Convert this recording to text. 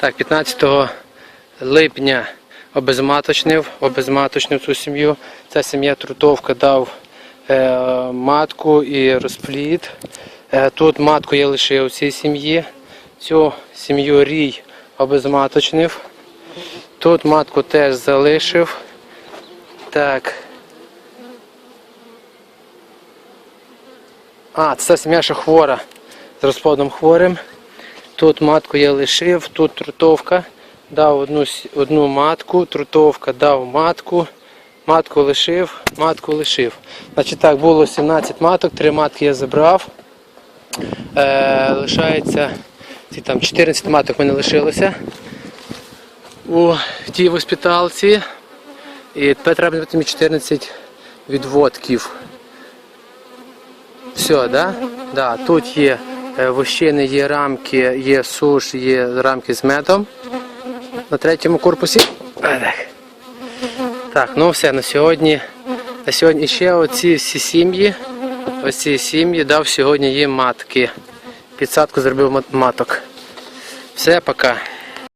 Так, 15 липня обезматочнив, обезматочнив цю сім'ю. Ця сім'я Трутовка дав е, матку і розплід. Е, тут матку я лишив в цій сім'ї. Цю сім'ю рій обезматочнив. Тут матку теж залишив. Так. А, це сім'я, що хвора. З розплодом хворим. Тут матку я лишив, тут трутовка. Дав одну, одну матку, трутовка дав матку. Матку лишив, матку лишив. Значить так, було 17 маток, 3 матки я забрав. Е, лишається ці там 14 маток в мене лишилося у тій госпіталці. І тепер треба мені 14 відводків. Все, да? Да, тут є вощини, є рамки, є суш, є рамки з медом. На третьому корпусі. Так, ну все, на сьогодні. На сьогодні ще оці всі сім'ї. Ось ці сім'ї дав сьогодні їм матки. Підсадку зробив маток. Все, пока.